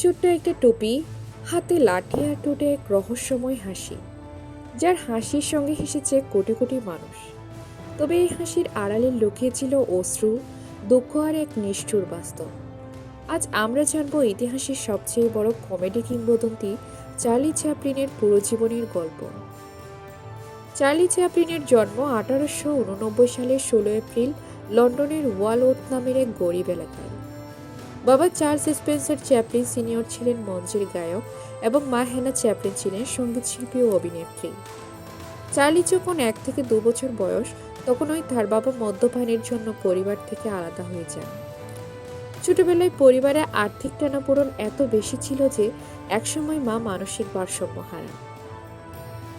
ছোট্ট একটা টুপি, হাতে লাঠি আর ঠোঁটে এক রহস্যময় হাসি, যার হাসির সঙ্গে হেসেছে কোটি কোটি মানুষ। তবে এই হাসির আড়ালে লুকিয়ে ছিল অশ্রু, দুঃখ আর এক নিষ্ঠুর বাস্তব। আজ আমরা জানব ইতিহাসের সবচেয়ে বড় কমেডি কিংবদন্তি চার্লি চ্যাপলিনের পুরো জীবনের গল্প। চার্লি চ্যাপলিনের জন্ম আঠারোশো উননব্বই সালের ষোলো এপ্রিল লন্ডনের ওয়ালওড নামের এক গরিব এলাকায়। বাবা চার্লস স্পেন্সার চ্যাপলিন সিনিয়র ছিলেন মঞ্চের গায়ক এবং মা হেনা চ্যাপলিন ছিলেন সঙ্গীতশিল্পী ও অভিনেত্রী। চার্লি যখন এক থেকে দু বছর বয়স, তখন ওই তার বাবা মদ্যপানের জন্য পরিবার থেকে আলাদা হয়ে যান। ছোটবেলায় পরিবারে আর্থিক টানাপোড়ন এত বেশি ছিল যে একসময় মা মানসিক ভারসাম্য হারান।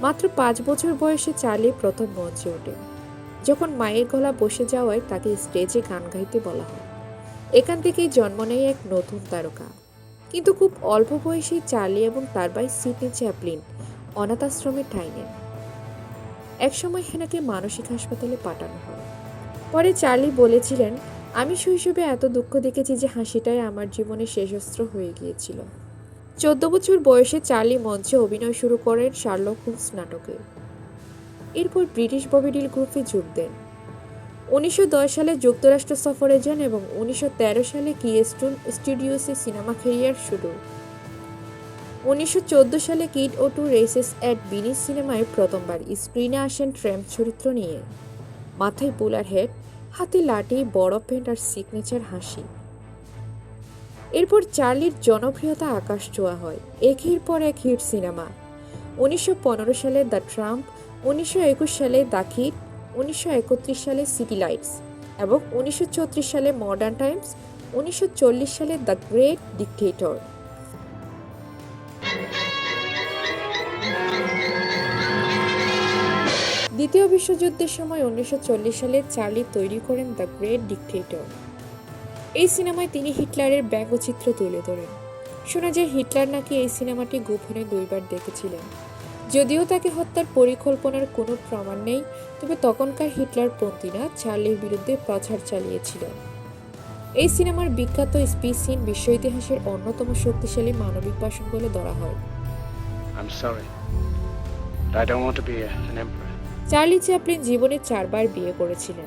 মাত্র পাঁচ বছর বয়সে চার্লি প্রথম মঞ্চে ওঠেন, যখন মায়ের গলা বসে যাওয়ায় তাকে স্টেজে গান গাইতে বলা হয়। এখান থেকেই জন্ম নেয় এক নতুন তারকা। কিন্তু খুব অল্প বয়সেই চার্লি এবং তার ভাই সিডনি চ্যাপলিন অনাথ আশ্রমে ঠাঁই নেন। একসময় হেনাকে মানসিক হাসপাতালে পাঠানো হয়। পরে চার্লি বলেছিলেন, আমি শৈশবে এত দুঃখ দেখেছি যে হাসিটাই আমার জীবনে শেষ অস্ত্র হয়ে গিয়েছিল। চোদ্দ বছর বয়সে চার্লি মঞ্চে অভিনয় শুরু করেন শার্লক হোমস নাটকে। এরপর ব্রিটিশ ববিডিল গ্রুপে যোগ দেন। উনিশশো দশ সালে যুক্তরাষ্ট্র সফরে যান এবং উনিশশো তেরো সালে কিয়েস্টুন স্টুডিওসে সিনেমা ক্যারিয়ার শুরু। উনিশশো চোদ্দ সালে kid O two races at বিনি সিনেমায় প্রথমবার স্ক্রিনে আসেন ট্র্যাম্প চরিত্র নিয়ে। মাথায় পোলার হেড, হাতে লাঠি, বড় প্যান্ট আর সিগনেচার হাসি। এরপর চার্লির জনপ্রিয়তা আকাশ ছোঁয়া হয়। একের পর এক হিট সিনেমা। উনিশশো পনেরো সালে দ্য ট্রাম্প, উনিশশো একুশ সালে দ্য কিড উনিশশো সালে সিটি লাইটস এবং উনিশশো সালে মডার্ন টাইমস, উনিশশো সালে দ্য গ্রেট ডিকটেটর। দ্বিতীয় বিশ্বযুদ্ধের সময় উনিশশো চল্লিশ সালে চার্লি তৈরি করেন দ্য গ্রেট ডিকটেটর। এই সিনেমায় তিনি হিটলারের ব্যঙ্গচিত্র তুলে ধরেন। শোনা যায় হিটলার নাকি এই সিনেমাটি গোপনে দুইবার দেখেছিলেন। যদিও তাকে হত্যার পরিকল্পনার কোনো প্রমাণ নেই তবে তখনকার হিটলার হিটলারপন্থীরা চার্লির বিরুদ্ধে প্রচার চালিয়েছিল। এই সিনেমার বিখ্যাত স্পিচ সিন বিশ্ব ইতিহাসের অন্যতম শক্তিশালী মানবিক ভাষণ বলে ধরা হয়. চার্লি চ্যাপলিন জীবনে চারবার বিয়ে করেছিলেন।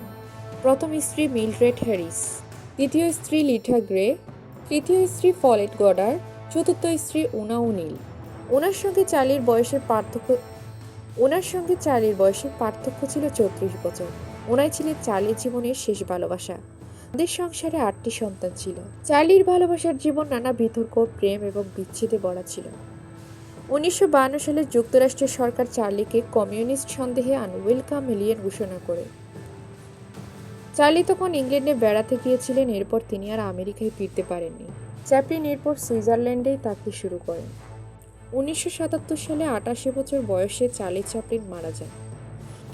প্রথম স্ত্রী মিলড্রেড হ্যারিস দ্বিতীয় স্ত্রী লিঠা গ্রে তৃতীয় স্ত্রী ফলেট গডার চতুর্থ স্ত্রী উনা উনিল। ওনার সঙ্গে চার্লির বয়সের পার্থক্য ওনার সঙ্গে চার্লির বয়সের পার্থক্য ছিল চৌত্রিশ বছর। ওনাই ছিলেন চার্লির জীবনের শেষ ভালোবাসা। তাদের সংসারে আটটি সন্তান ছিল। চার্লির ভালোবাসার জীবন নানা বিতর্ক, প্রেম এবং বিচ্ছেদে ভরা ছিল। উনিশশো সালে যুক্তরাষ্ট্রের সরকার চার্লিকে কমিউনিস্ট সন্দেহে আনওয়েলকাম এলিয়েন ঘোষণা করে। চার্লি তখন ইংল্যান্ডে বেড়াতে গিয়েছিলেন, এরপর তিনি আর আমেরিকায় ফিরতে পারেননি। চ্যাপলিন এরপর সুইজারল্যান্ডেই থাকতে শুরু করেন। উনিশশো সাতাত্তর সালে আটাশি বছর বয়সে চার্লি চ্যাপলিন মারা যান।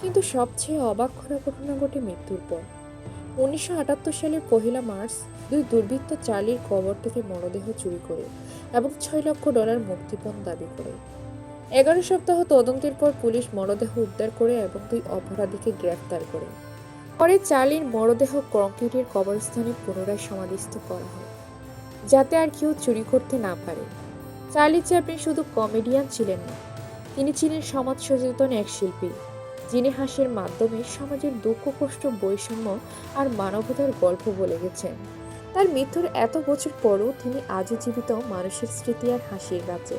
কিন্তু সবচেয়ে অবাক করা ঘটনা ঘটে মৃত্যুর পর। উনিশশো আটাত্তর সালের পহেলা মার্চ দুই দুর্বৃত্ত চার্লির কবর থেকে মরদেহ চুরি করে এবং ছয় লক্ষ ডলার মুক্তিপণ দাবি করে। এগারো সপ্তাহ তদন্তের পর পুলিশ মরদেহ উদ্ধার করে এবং দুই অপরাধীকে গ্রেফতার করে। পরে চার্লির মরদেহ কংক্রিটের কবরস্থানে পুনরায় সমাধিস্থ করা হয়, যাতে আর কেউ চুরি করতে না পারে। চার্লি চ্যাপলিন শুধু কমেডিয়ান ছিলেন না, তিনি ছিলেন সমাজ সচেতন এক শিল্পী, যিনি হাসির মাধ্যমে সমাজের দুঃখ, কষ্ট, বৈষম্য আর মানবতার গল্প বলে গেছেন। তার মৃত্যুর এত বছর পরও তিনি আজও জীবিত মানুষের স্মৃতি আর হাসির রাজ্যে।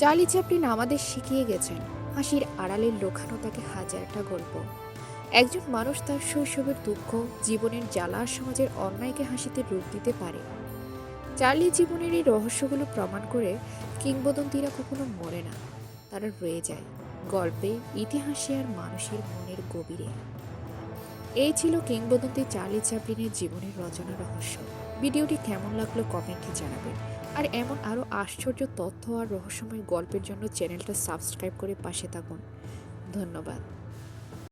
চার্লি চ্যাপলিন আমাদের শিখিয়ে গেছেন হাসির আড়ালে লোখানো তাকে হাজারটা গল্প। একজন মানুষ তার শৈশবের দুঃখ, জীবনের জ্বালা সমাজের অন্যায়কে হাসিতে রূপ দিতে পারে। চার্লি জীবনের এই রহস্যগুলো প্রমাণ করে কিংবদন্তিরা কখনো মরে না। তারা রয়ে যায় গল্পে, ইতিহাসে আর মানুষের মনের গভীরে। এই ছিল কিংবদন্তি চার্লি চ্যাপলিনের জীবনের রচনা রহস্য। ভিডিওটি কেমন লাগল কমেন্টে জানাবেন। আর এমন আরও আশ্চর্য তথ্য আর রহস্যময় গল্পের জন্য চ্যানেলটা সাবস্ক্রাইব করে পাশে থাকুন। ধন্যবাদ।